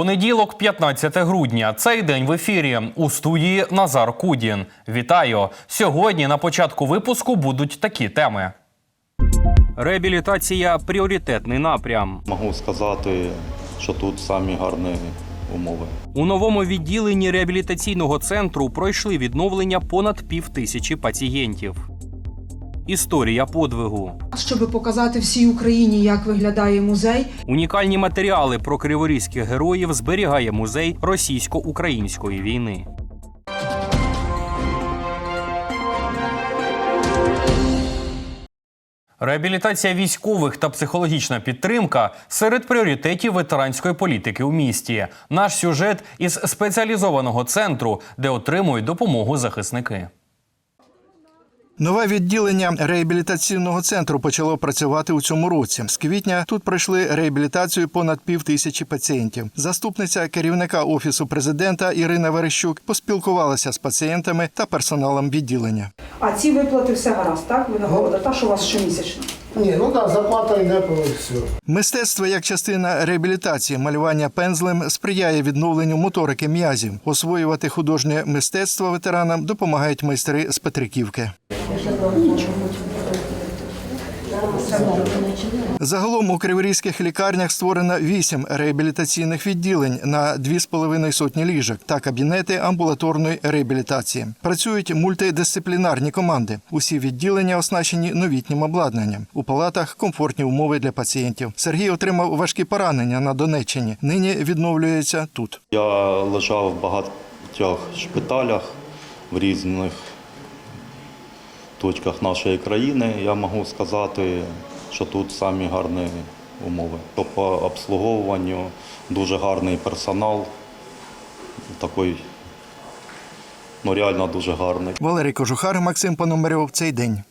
Понеділок, 15 грудня. Цей день в ефірі у студії Назар Кудін. Вітаю! Сьогодні на початку випуску будуть такі теми. Реабілітація пріоритетний напрям. Можу сказати, що тут самі гарні умови. У новому відділенні реабілітаційного центру пройшли відновлення понад пів тисячі пацієнтів. Історія подвигу. щоб показати всій Україні, як виглядає музей. Унікальні матеріали про криворізьких героїв зберігає музей російсько-української війни. Реабілітація військових та психологічна підтримка серед пріоритетів ветеранської політики у місті. Наш сюжет із спеціалізованого центру, де отримують допомогу захисники. Нове відділення реабілітаційного центру почало працювати у цьому році. З квітня тут пройшли реабілітацію понад пів тисячі пацієнтів. Заступниця керівника офісу президента Ірина Верещук поспілкувалася з пацієнтами та персоналом відділення. А ці виплати все гаразд, так? Винагорода та, що у вас щомісячно. Ні, ну так, зарплата йде по все. Мистецтво як частина реабілітації, малювання пензлем сприяє відновленню моторики м'язів. Освоювати художнє мистецтво ветеранам допомагають майстри з Петриківки. Загалом у криворізьких лікарнях створено вісім реабілітаційних відділень на дві з половиною сотні ліжок та кабінети амбулаторної реабілітації. Працюють мультидисциплінарні команди. Усі відділення оснащені новітнім обладнанням. У палатах комфортні умови для пацієнтів. Сергій отримав важкі поранення на Донеччині. Нині відновлюється тут. Я лежав в багатьох шпиталях в різних точках нашої країни. Я можу сказати, що тут самі гарні умови. То По обслуговуванню дуже гарний персонал. Такий, ну реально дуже гарний. Валерій Кожухар, Максим Пономарьов. Цей день.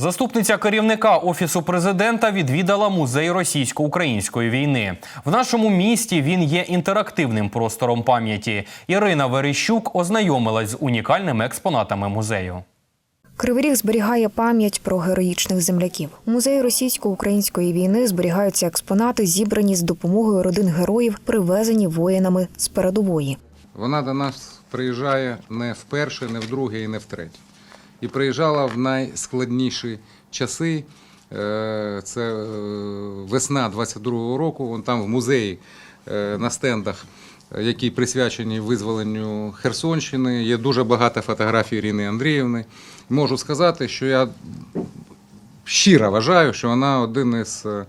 Заступниця керівника офісу президента відвідала музей російсько-української війни. В нашому місті він є інтерактивним простором пам'яті. Ірина Верещук ознайомилась з унікальними експонатами музею. Кривий Ріг зберігає пам'ять про героїчних земляків. У музеї російсько-української війни зберігаються експонати, зібрані з допомогою родин героїв, привезені воїнами з передової. Вона до нас приїжджає не вперше, не вдруге і не втретє. І приїжджала в найскладніші часи. Е, Це е, весна 22-го року. Вон там в музеї е, на стендах, які присвячені визволенню Херсонщини. Є дуже багато фотографій Ірини Андріївни. Можу сказати, що я щиро вважаю, що вона один із е,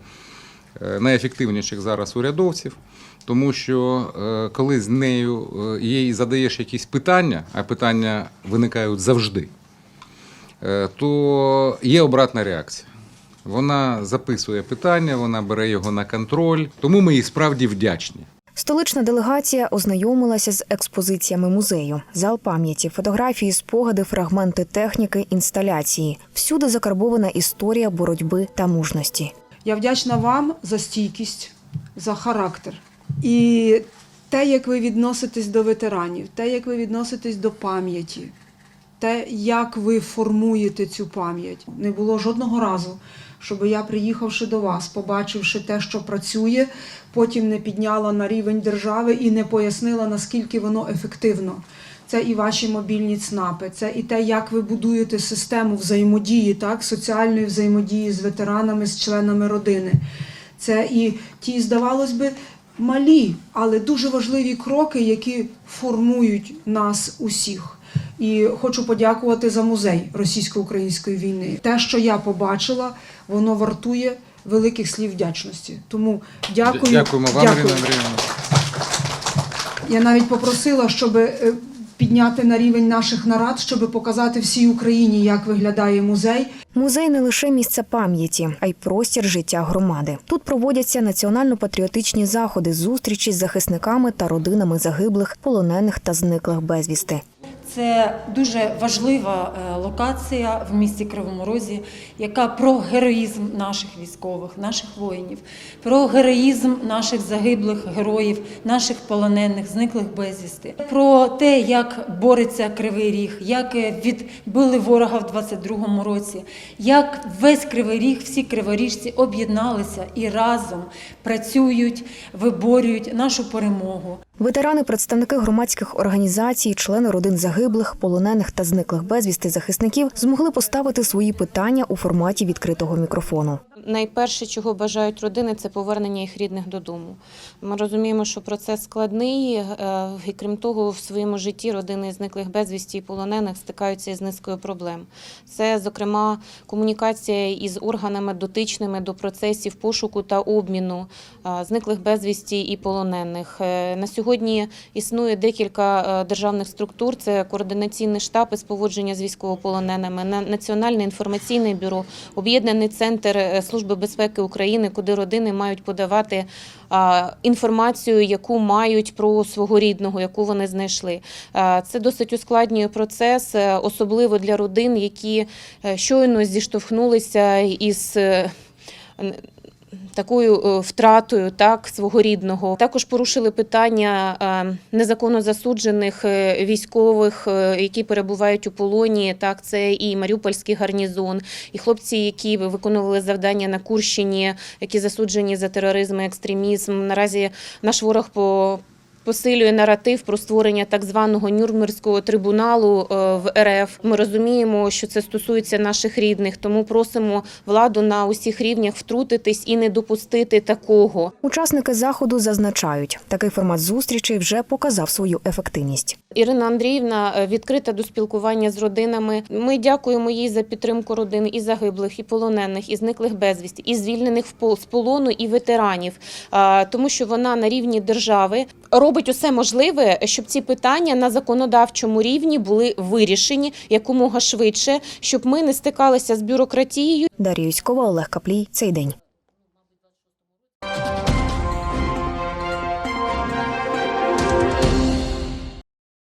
найефективніших зараз урядовців, тому що е, коли з нею е, їй задаєш якісь питання, а питання виникають завжди, то є обратна реакція. Вона записує питання, вона бере його на контроль, тому ми їй справді вдячні. Столична делегація ознайомилася з експозиціями музею, зал пам'яті, фотографії, спогади, фрагменти техніки, інсталяції. Всюди закарбована історія боротьби та мужності. Я вдячна вам за стійкість, за характер. І те, як ви відноситесь до ветеранів, те, як ви відноситесь до пам'яті, те, як ви формуєте цю пам'ять. Не було жодного разу, щоб я, приїхавши до вас, побачивши те, що працює, потім не підняла на рівень держави і не пояснила, наскільки воно ефективно. Це і ваші мобільні ЦНАПи, це і те, як ви будуєте систему взаємодії, так, соціальної взаємодії з ветеранами, з членами родини. Це і ті, здавалось би, малі, але дуже важливі кроки, які формують нас усіх. І хочу подякувати за музей російсько-української війни. Те, що я побачила, воно вартує великих слів вдячності. Тому дякую. Дякуємо вам, дякую. Ірина Андріївна. Я навіть попросила, щоб е, підняти на рівень наших нарад, щоб показати всій Україні, як виглядає музей. Музей не лише місце пам'яті, а й простір життя громади. Тут проводяться національно-патріотичні заходи, зустрічі з захисниками та родинами загиблих, полонених та зниклих безвісти. Це дуже важлива е, локація в місті Кривому Розі, яка про героїзм наших військових, наших воїнів, про героїзм наших загиблих героїв, наших полонених, зниклих безвісти, про те, як бореться Кривий Ріг, як е, відбили ворога в 22-му році, як весь Кривий Ріг, всі криворіжці об'єдналися і разом працюють, виборюють нашу перемогу. Ветерани, представники громадських організацій, члени родин загиблих, полонених та зниклих безвісти захисників змогли поставити свої питання у форматі відкритого мікрофону. Найперше, чого бажають родини, це повернення їх рідних додому. Ми розуміємо, що процес складний, е, і крім того, в своєму житті родини зниклих безвісті і полонених стикаються із низкою проблем. Це, зокрема, комунікація із органами дотичними до процесів пошуку та обміну е, зниклих безвісті і полонених. Е, На сьогодні існує декілька е, державних структур: це координаційний штаб із поводження з військовополоненими, на- Національне інформаційне бюро, об'єднаний центр е, Служби безпеки України, куди родини мають подавати інформацію, яку мають про свого рідного, яку вони знайшли. Це досить ускладнює процес, е, особливо для родин, які е, щойно зіштовхнулися із. Такою е, втратою так свого рідного також порушили питання е, незаконно засуджених е, військових, які перебувають у полоні. Так, це і Маріупольський гарнізон, і хлопці, які виконували завдання на Курщині, які засуджені за тероризм і екстремізм. Наразі наш ворог по Посилює наратив про створення так званого Нюрнберзького трибуналу е, в РФ. Ми розуміємо, що це стосується наших рідних, тому просимо владу на усіх рівнях втрутитись і не допустити такого. Учасники заходу зазначають, такий формат зустрічей вже показав свою ефективність. Ірина Андріївна е, відкрита до спілкування з родинами. Ми дякуємо їй за підтримку родин і загиблих, і полонених, і зниклих безвісті, і звільнених в пол- з полону, і ветеранів, тому що вона на рівні держави робить усе можливе, щоб ці питання на законодавчому рівні були вирішені якомога швидше, щоб ми не стикалися з бюрократією Дар'я Юськова, Олег Каплій. Цей день.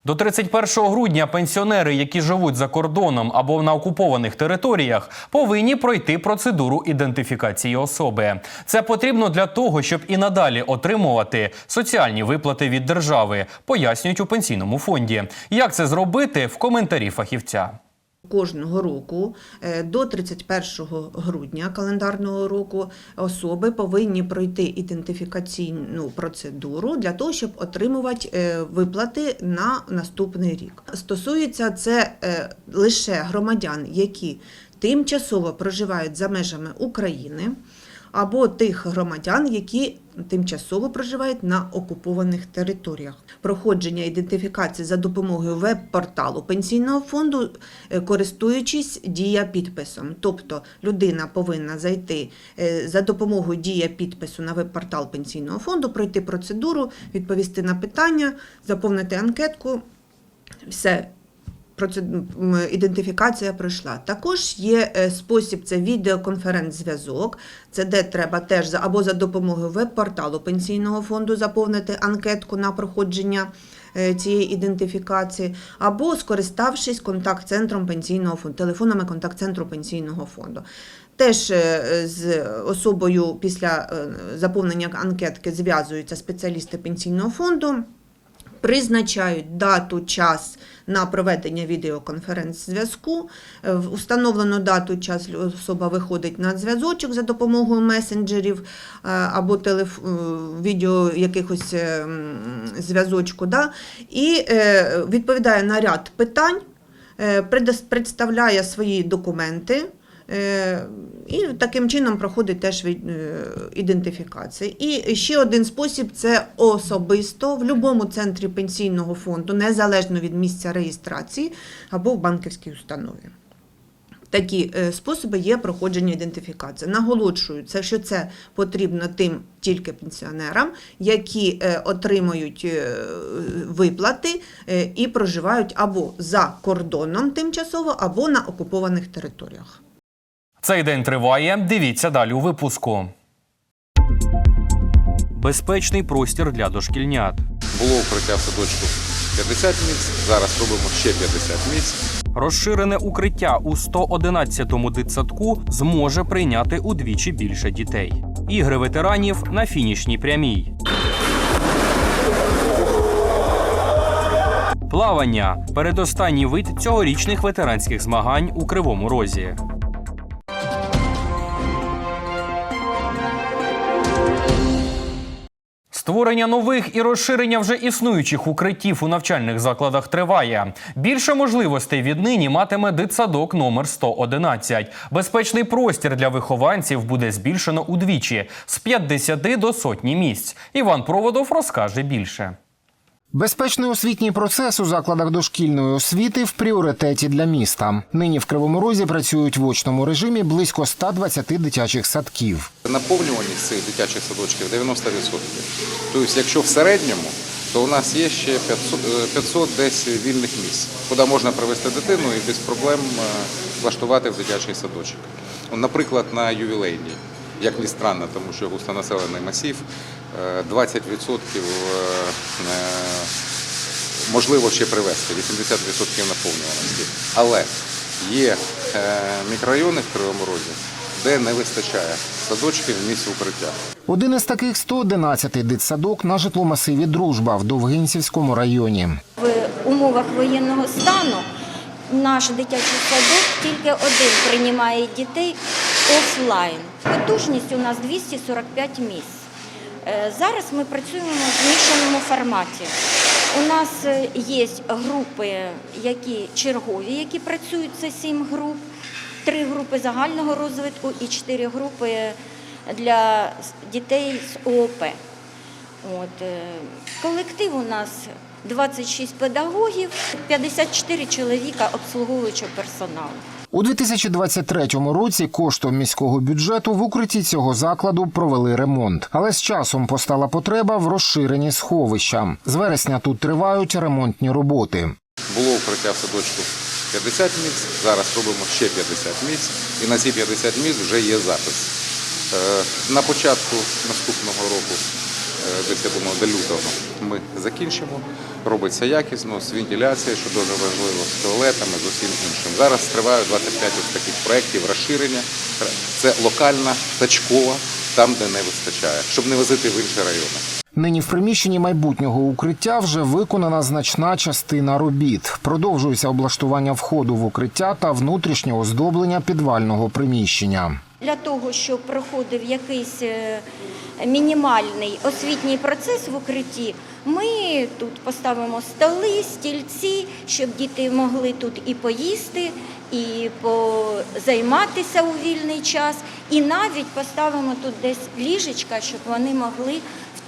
До 31 грудня пенсіонери, які живуть за кордоном або на окупованих територіях, повинні пройти процедуру ідентифікації особи. Це потрібно для того, щоб і надалі отримувати соціальні виплати від держави, пояснюють у пенсійному фонді. Як це зробити в коментарі фахівця. Кожного року е, до 31 грудня календарного року особи повинні пройти ідентифікаційну процедуру для того, щоб отримувати е, виплати на наступний рік. Стосується це е, лише громадян, які тимчасово проживають за межами України. Або тих громадян, які тимчасово проживають на окупованих територіях. Проходження ідентифікації за допомогою веб-порталу пенсійного фонду, е, користуючись дія підписом. Тобто людина повинна зайти е, за допомогою дія підпису на веб-портал пенсійного фонду, пройти процедуру, відповісти на питання, заповнити анкетку. Все. Ідентифікація пройшла. Також є е, спосіб це відеоконференц-зв'язок. Це де треба теж або за допомогою веб-порталу пенсійного фонду заповнити анкетку на проходження е, цієї ідентифікації, або скориставшись контакт-центром пенсійного фонду, телефонами контакт-центру пенсійного фонду. Теж е, з особою після заповнення анкетки зв'язуються спеціалісти пенсійного фонду призначають дату, час на проведення відеоконференц-зв'язку. Е, В установлену дату, час особа виходить на зв'язочок за допомогою месенджерів е, або телеф... е, відео якихось зв'язочку, да? і відповідає на ряд питань, представляє свої документи. Е, І таким чином проходить теж е, ідентифікація. І ще один спосіб це особисто в будь-якому центрі пенсійного фонду, незалежно від місця реєстрації або в банківській установі. Такі е, способи є проходження ідентифікації. Наголошую, це, що це потрібно тим тільки пенсіонерам, які отримують виплати і проживають або за кордоном тимчасово, або на окупованих територіях. Цей день триває. Дивіться далі у випуску. Безпечний простір для дошкільнят. Було укриття в садочку 50 місць. Зараз робимо ще 50 місць. Розширене укриття у 111-му дитсадку зможе прийняти удвічі більше дітей. Ігри ветеранів на фінішній прямій. Плавання передостанній вид цьогорічних ветеранських змагань у Кривому Розі. Створення нових і розширення вже існуючих укриттів у навчальних закладах триває. Більше можливостей віднині матиме дитсадок номер 111. Безпечний простір для вихованців буде збільшено удвічі з 50 до сотні місць. Іван Проводов розкаже більше. Безпечний освітній процес у закладах дошкільної освіти в пріоритеті для міста. Нині в Кривому Розі працюють в очному режимі близько 120 дитячих садків. Наповнюваність цих дитячих садочків 90%. Тобто, якщо в середньому, то у нас є ще 500, е, 500 десь вільних місць, куди можна привезти дитину і без проблем е, влаштувати в дитячий садочок. Наприклад, на ювілейній, як ні странно, тому що густонаселений масів, е, 20% е, е, можливо ще привезти, 80% наповнюваності. Але є мікрорайони в Кривому Розі, де не вистачає садочків місць укриття. Один із таких 111 дитсадок на житломасиві Дружба в Довгинцівському районі. В умовах воєнного стану наш дитячий садок тільки один приймає дітей офлайн. Потужність у нас 245 місць. Е, Зараз ми працюємо в змішаному форматі. У нас е, є групи, які чергові, які працюють, це сім груп, три групи загального розвитку і чотири групи для дітей з ООП. От, е, колектив у нас 26 педагогів, 54 чоловіка обслуговуючого персоналу. У 2023 році коштом міського бюджету в укритті цього закладу провели ремонт, але з часом постала потреба в розширенні сховища. З вересня тут тривають ремонтні роботи. Було укриття в садочку 50 місць, зараз робимо ще 50 місць, і на ці 50 місць вже є запис. Е, На початку наступного року, десь до лютого, ми закінчимо. Робиться якісно, з вентиляцією, що дуже важливо, з туалетами, з усім іншим. Зараз тривають 25 ось таких проєктів розширення. Це локальна, точкова, там, де не вистачає, щоб не возити в інші райони. Нині в приміщенні майбутнього укриття вже виконана значна частина робіт. Продовжується облаштування входу в укриття та внутрішнє оздоблення підвального приміщення. Для того, щоб проходив якийсь е, мінімальний освітній процес в укритті, ми тут поставимо столи, стільці, щоб діти могли тут і поїсти, і позайматися у вільний час, і навіть поставимо тут десь ліжечка, щоб вони могли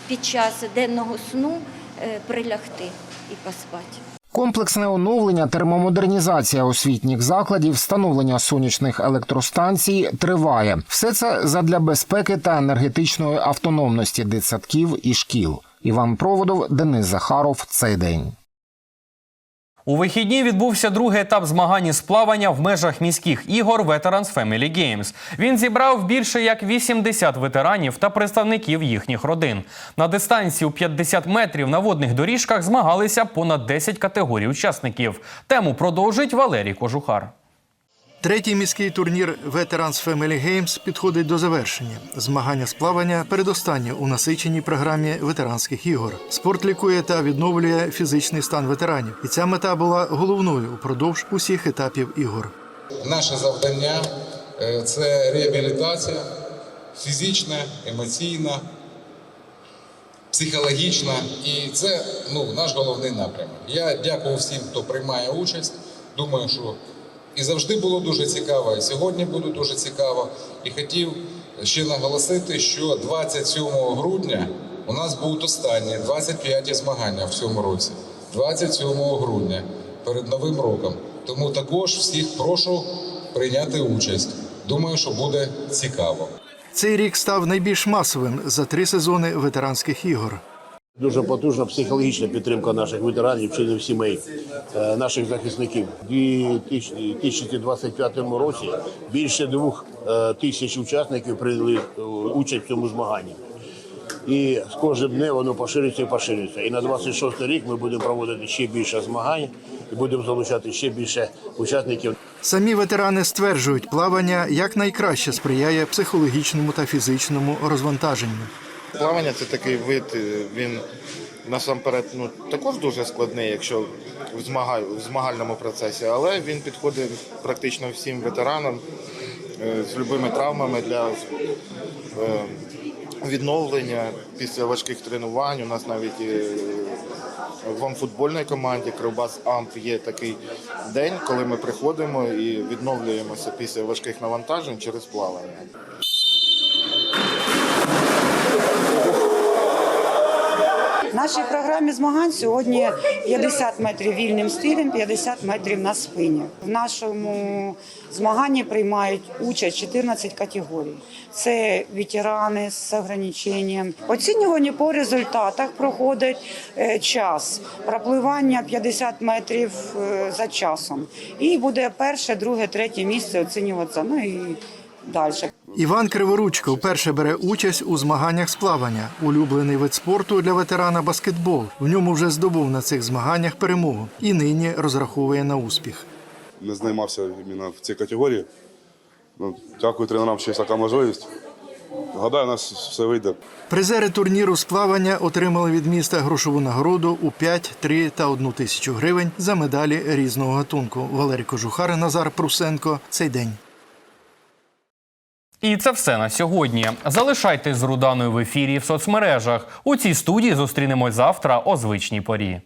під час денного сну е, прилягти і поспати. Комплексне оновлення, термомодернізація освітніх закладів, встановлення сонячних електростанцій триває. Все це задля безпеки та енергетичної автономності дитсадків і шкіл. Іван Проводов, Денис Захаров. Цей день. У вихідні відбувся другий етап змагань із плавання в межах міських ігор Veterans Family Games. Він зібрав більше як 80 ветеранів та представників їхніх родин. На дистанції у 50 метрів на водних доріжках змагалися понад 10 категорій учасників. Тему продовжить Валерій Кожухар. Третій міський турнір Veterans Family Games підходить до завершення. Змагання з плавання передостаннє у насиченій програмі ветеранських ігор. Спорт лікує та відновлює фізичний стан ветеранів, і ця мета була головною упродовж усіх етапів ігор. Наше завдання е, це реабілітація фізична, емоційна, психологічна. І це ну, наш головний напрямок. Я дякую всім, хто приймає участь. Думаю, що і завжди було дуже цікаво, і сьогодні буде дуже цікаво. І хотів ще наголосити, що 27 грудня у нас будуть останні 25 змагання в цьому році. 27 грудня перед Новим роком. Тому також всіх прошу прийняти участь. Думаю, що буде цікаво. Цей рік став найбільш масовим за три сезони ветеранських ігор. Дуже потужна психологічна підтримка наших ветеранів, членів сімей, е, наших захисників. У 2025 році більше двох е, тисяч учасників прийняли е, участь в цьому змаганні. І з кожним днем воно поширюється і поширюється. І на 26 рік ми будемо проводити ще більше змагань і будемо залучати ще більше учасників. Самі ветерани стверджують, плавання якнайкраще сприяє психологічному та фізичному розвантаженню. Плавання це такий вид, е, він насамперед ну, також дуже складний, якщо в, змага... в змагальному процесі, але він підходить практично всім ветеранам е, з любими травмами для е, відновлення після важких тренувань. У нас навіть в амфутбольній команді Кривбас Амп є такий день, коли ми приходимо і відновлюємося після важких навантажень через плавання. Нашій програмі змагань сьогодні 50 метрів вільним стилем, 50 метрів на спині. В нашому змаганні приймають участь 14 категорій. Це ветерани з ограниченням. Оцінювання по результатах проходить е, час пропливання 50 метрів е, за часом. І буде перше, друге, третє місце оцінюватися. Ну і далі. Іван Криворучко вперше бере участь у змаганнях з плавання. Улюблений вид спорту для ветерана баскетбол. В ньому вже здобув на цих змаганнях перемогу і нині розраховує на успіх. не займався в цій категорії. Ну, дякую тренерам, що є така можливість. Гадаю, у нас все вийде. Призери турніру з плавання отримали від міста грошову нагороду у 5, 3 та 1 тисячу гривень за медалі різного гатунку. Валерій Кожухар, Назар Прусенко. Цей день. І це все на сьогодні. Залишайтесь з Руданою в ефірі в соцмережах. У цій студії зустрінемось завтра о звичній порі.